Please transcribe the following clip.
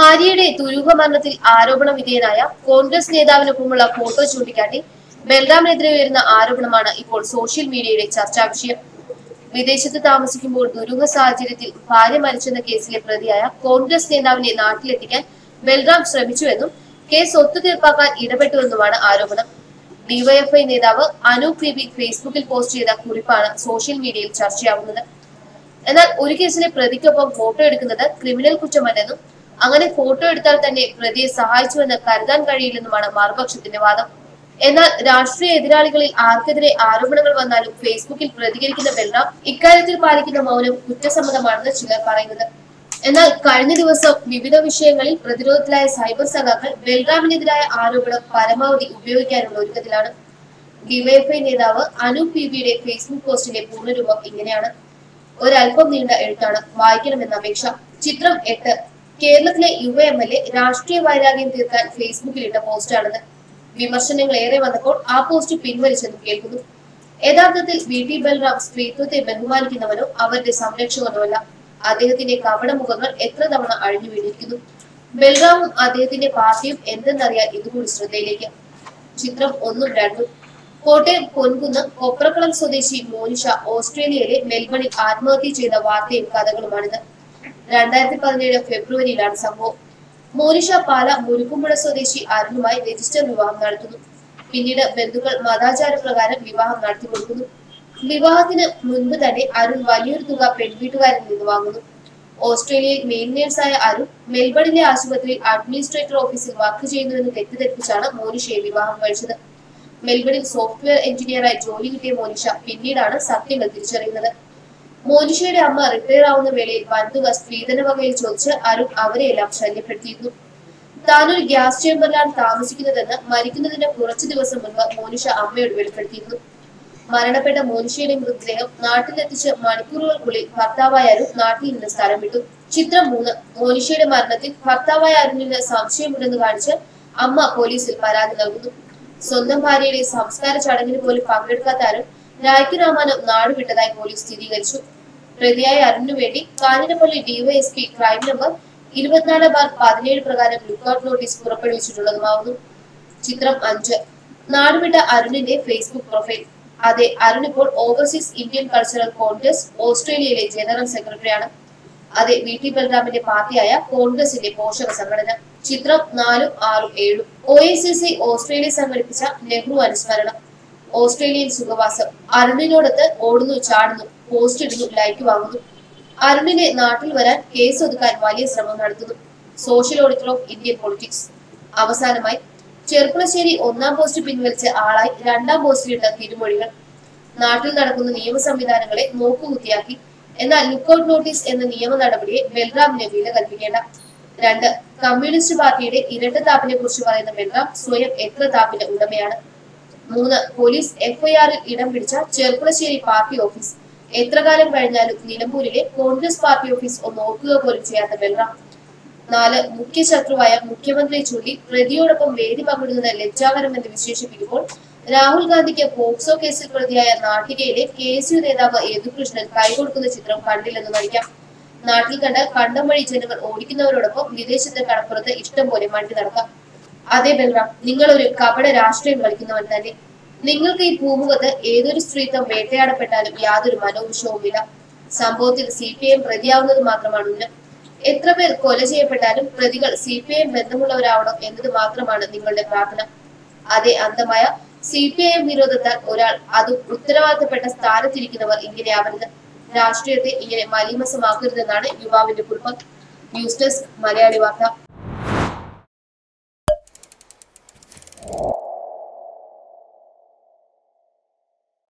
ഭാര്യയുടെ ദുരൂഹ മരണത്തിൽ ആരോപണ വിധേയനായ കോൺഗ്രസ് നേതാവിനൊപ്പമുള്ള ഫോട്ടോ ചൂണ്ടിക്കാട്ടി ബൽറാമിനെതിരെ ഉയരുന്ന ആരോപണമാണ് ഇപ്പോൾ സോഷ്യൽ മീഡിയയുടെ ചർച്ചാ വിഷയം. വിദേശത്ത് താമസിക്കുമ്പോൾ ദുരൂഹ സാഹചര്യത്തിൽ ഭാര്യ മരിച്ചെന്ന കേസിലെ പ്രതിയായ കോൺഗ്രസ് നേതാവിനെ നാട്ടിലെത്തിക്കാൻ ബൽറാം ശ്രമിച്ചുവെന്നും കേസ് ഒത്തുതീർപ്പാക്കാൻ ഇടപെട്ടുവെന്നുമാണ് ആരോപണം. ഡിവൈഎഫ്ഐ നേതാവ് അനൂപ് ബി ഫേസ്ബുക്കിൽ പോസ്റ്റ് ചെയ്ത കുറിപ്പാണ് സോഷ്യൽ മീഡിയയിൽ ചർച്ചയാവുന്നത്. എന്നാൽ ഒരു കേസിലെ പ്രതിക്കൊപ്പം ഫോട്ടോ എടുക്കുന്നത് ക്രിമിനൽ കുറ്റമല്ലെന്നും അങ്ങനെ ഫോട്ടോ എടുത്താൽ തന്നെ പ്രതിയെ സഹായിച്ചുവെന്ന് കരുതാൻ കഴിയില്ലെന്നുമാണ് മറുപക്ഷത്തിന്റെ വാദം. എന്നാൽ രാഷ്ട്രീയ എതിരാളികളിൽ ആർക്കെതിരെ ആരോപണങ്ങൾ വന്നാലും ഫേസ്ബുക്കിൽ പ്രതികരിക്കുന്ന ബൽറാം ഇക്കാര്യത്തിൽ പാലിക്കുന്ന മൗനം കുറ്റസമ്മതമാണെന്ന് ചിലർ പറയുന്നത്. എന്നാൽ കഴിഞ്ഞ ദിവസം വിവിധ വിഷയങ്ങളിൽ പ്രതിരോധത്തിലായ സൈബർ സഖാക്കൾ ബൽറാമിനെതിരായ ആരോപണം പരമാവധി ഉപയോഗിക്കാനുള്ള ഒരുക്കത്തിലാണ്. ഡിവൈഎഫ്ഐ നേതാവ് അനു പി ബിയുടെ ഫേസ്ബുക്ക് പോസ്റ്റിന്റെ പൂർണരൂപം ഇങ്ങനെയാണ്. ഒരല്പം നീണ്ട എഴുത്താണ് വായിക്കണമെന്ന അപേക്ഷ. ചിത്രം എട്ട് കേരളത്തിലെ യു എം എൽ എ രാഷ്ട്രീയ വൈരാഗ്യം തീർക്കാൻ ഫേസ്ബുക്കിൽ ഇട്ട പോസ്റ്റാണെന്ന് വിമർശനങ്ങൾ ഏറെ വന്നപ്പോൾ ആ പോസ്റ്റ് പിൻവലിച്ചെന്നും കേൾക്കുന്നു. യഥാർത്ഥത്തിൽ വി ടി ബൽറാം സ്ത്രീത്വത്തെ ബഹുമാനിക്കുന്നവനോ അവരുടെ സംരക്ഷകനോ അല്ല അദ്ദേഹത്തിന്റെ കപടമുഖങ്ങൾ എത്ര തവണ അഴിഞ്ഞു വീണിരിക്കുന്നു. ബൽറാമും അദ്ദേഹത്തിന്റെ പാർട്ടിയും എന്തെന്നറിയാൻ ഇതുകൂടി ശ്രദ്ധയിലേക്ക്. ചിത്രം ഒന്നും രണ്ടും. കോട്ടയം പൊൻകുന്ന് കൊപ്രക്കളം സ്വദേശി മോനിഷ ഓസ്ട്രേലിയയിലെ മെൽബണിൽ ആത്മഹത്യ ചെയ്ത വാർത്തയും കഥകളുമാണിത്. രണ്ടായിരത്തി പതിനേഴ് ഫെബ്രുവരിയിലാണ് സംഭവം. മോനിഷ പാല മുരുക്കുമ്പുഴ സ്വദേശി അരുണുമായി രജിസ്റ്റർ വിവാഹം നടത്തുന്നു. പിന്നീട് ബന്ധുക്കൾ മതാചാര പ്രകാരം വിവാഹം നടത്തി കൊടുക്കുന്നു വിവാഹത്തിന് മുൻപ് തന്നെ അരുൺ വലിയൊരു തുക പെൺവീട്ടുകാരിൽ നിന്ന് വാങ്ങുന്നു. ഓസ്ട്രേലിയയിൽ മെയിൻ നേഴ്സായ അരുൺ മെൽബണിലെ ആശുപത്രിയിൽ അഡ്മിനിസ്ട്രേറ്റർ ഓഫീസിൽ വർക്ക് ചെയ്യുന്നുവെന്ന് തെറ്റിദ്ധരിപ്പിച്ചാണ് മോനിഷയെ വിവാഹം കഴിച്ചത്. മെൽബണിൽ സോഫ്റ്റ്വെയർ എഞ്ചിനീയറായി ജോലി കിട്ടിയ മോനിഷ പിന്നീടാണ് സത്യങ്ങൾ തിരിച്ചറിയുന്നത്. മോനിഷയുടെ അമ്മ റിട്ടയർ ആവുന്ന വേളയിൽ വന്നുക സ്ത്രീധന വകയിൽ ചോദിച്ച് അരുൺ അവരെയെല്ലാം ശല്യപ്പെടുത്തിയിരുന്നു. താനൊരു ഗ്യാസ് ചേമ്പറിലാണ് താമസിക്കുന്നതെന്ന് മരിക്കുന്നതിന് കുറച്ചു ദിവസം മുൻപ് മോനിഷ അമ്മയോട് വെളിപ്പെടുത്തിയിരുന്നു. മരണപ്പെട്ട മോനിഷയുടെ മൃതദേഹം നാട്ടിലെത്തിച്ച് മണിക്കൂറുകൾക്കുള്ളിൽ ഭർത്താവായ അരുൺ നാട്ടിൽ നിന്ന് സ്ഥലം വിട്ടു. ചിത്രം മൂന്ന് മോനിഷയുടെ മരണത്തിൽ ഭർത്താവായ അരുണിന് സംശയമുണ്ടെന്ന് കാണിച്ച് അമ്മ പോലീസിൽ പരാതി നൽകുന്നു. സ്വന്തം ഭാര്യയുടെ സംസ്കാര ചടങ്ങിന് പോലും പങ്കെടുക്കാത്ത അരുൺ രാമാനം നാടുവിട്ടതായി പോലീസ് സ്ഥിരീകരിച്ചു. പ്രതിയായ അരുണിനു വേണ്ടി കാഞ്ഞിരപ്പള്ളി ഡിവൈഎസ്പി ക്രൈം നമ്പർ ഇരുപത്തിനാല് ബാർ പതിനേഴ് പ്രകാരം ലുക്കൌട്ട് നോട്ടീസ് പുറപ്പെടുവിച്ചിട്ടുള്ളതുമാവുന്നു. ചിത്രം അഞ്ച്. നാടുവിട്ട അരുണിന്റെ ഫേസ്ബുക്ക് പ്രൊഫൈൽ അതെ അരുൺ ഇപ്പോൾ ഓവർസീസ് ഇന്ത്യൻ കൾച്ചറൽ കോൺഗ്രസ് ഓസ്ട്രേലിയയിലെ ജനറൽ സെക്രട്ടറിയാണ് അതെ വി ടി ബൽറാമിന്റെ പാർട്ടിയായ കോൺഗ്രസിന്റെ പോഷക സംഘടന. ചിത്രം നാലും ആറും ഏഴും. O I C C Australia സംഘടിപ്പിച്ച നെഹ്റു അനുസ്മരണം. ഓസ്ട്രേലിയൻ സുഖവാസം. അരുണിനോടൊത്ത് ഓടുന്നു ചാടുന്നു. പോസ്റ്റ് ഇടുന്നു ലൈക്ക് വാങ്ങുന്നു അരുണിനെ നാട്ടിൽ വരാൻ കേസ് ഒതുക്കാൻ വലിയ ശ്രമം നടത്തുന്നു. Social auditor of Indian politics അവസാനമായി ചെർപ്പുളശ്ശേരി ഒന്നാം പോസ്റ്റ് പിൻവലിച്ച ആളായി രണ്ടാം പോസ്റ്റിലിട്ട തിരുമൊഴികൾ. നാട്ടിൽ നടക്കുന്ന നിയമ സംവിധാനങ്ങളെ നോക്കുകുത്തിയാക്കി എന്നാൽ ലുക്കൌട്ട് നോട്ടീസ് എന്ന നിയമ നടപടിയെ ബൽറാമിന് വില കൽപ്പിക്കേണ്ട. രണ്ട് കമ്മ്യൂണിസ്റ്റ് പാർട്ടിയുടെ ഇരട്ടത്താപ്പിനെ കുറിച്ച് പറയുന്ന ബൽറാം സ്വയം എത്ര താപ്പിന്റെ ഉടമയാണ്? മൂന്ന് പോലീസ് എഫ്ഐആറിൽ ഇടം പിടിച്ച ചെർപ്പുളശ്ശേരി പാർട്ടി ഓഫീസ്. എത്ര കാലം കഴിഞ്ഞാലും നിലമ്പൂരിലെ കോൺഗ്രസ് പാർട്ടി ഓഫീസ് ഒന്ന് ഓർക്കുക പോലും ചെയ്യാത്ത ബൽറാം നാല് മുഖ്യ ശത്രുവായ മുഖ്യമന്ത്രിയെ ചൊല്ലി പ്രതിയോടൊപ്പം വേദി പങ്കിടുന്നത് ലജ്ജാകരമെന്ന് വിശേഷിപ്പിക്കുമ്പോൾ രാഹുൽ ഗാന്ധിക്ക് പോക്സോ കേസിൽ പ്രതിയായ നാട്ടികയിലെ കെ എസ് യു നേതാവ് യദുകൃഷ്ണൻ കൈകൊടുക്കുന്ന ചിത്രം കണ്ടില്ലെന്ന് നടിക്കാം. നാട്ടിൽ കണ്ട് കണ്ടം വഴി ജനങ്ങൾ ഓടിക്കുന്നവരോടൊപ്പം വിദേശത്തെ കടപ്പുറത്ത് ഇഷ്ടം പോലെ മണ്ടി നടക്കാം. അതേ ബൽറാം നിങ്ങളൊരു കപട രാഷ്ട്രീയം കളിക്കുന്നവൻ തന്നെ. നിങ്ങൾക്ക് ഈ ഭൂമുഖത്ത് ഏതൊരു സ്ത്രീത്വം വേട്ടയാടപ്പെട്ടാലും യാതൊരു മനോവിഷവുമില്ല സംഭവത്തിൽ സി പി ഐ പ്രതിയാവുന്നത് മാത്രമാണ് എത്ര പേർ കൊല ചെയ്യപ്പെട്ടാലും പ്രതികൾ സി പി ഐ ബന്ധമുള്ളവരാവണം എന്നത് മാത്രമാണ് നിങ്ങളുടെ പ്രാർത്ഥന. അതേ അന്തമായ സി പി ഐ എം വിരോധത്താൽ ഒരാൾ അതും ഉത്തരവാദിത്തപ്പെട്ട സ്ഥാനത്തിരിക്കുന്നവർ ഇങ്ങനെയാവരുത് രാഷ്ട്രീയത്തെ ഇങ്ങനെ മലീമസമാക്കരുതെന്നാണ് യുവാവിന്റെ കുടുംബം. ന്യൂസ് ഡെസ്ക് മലയാളി വാർത്ത.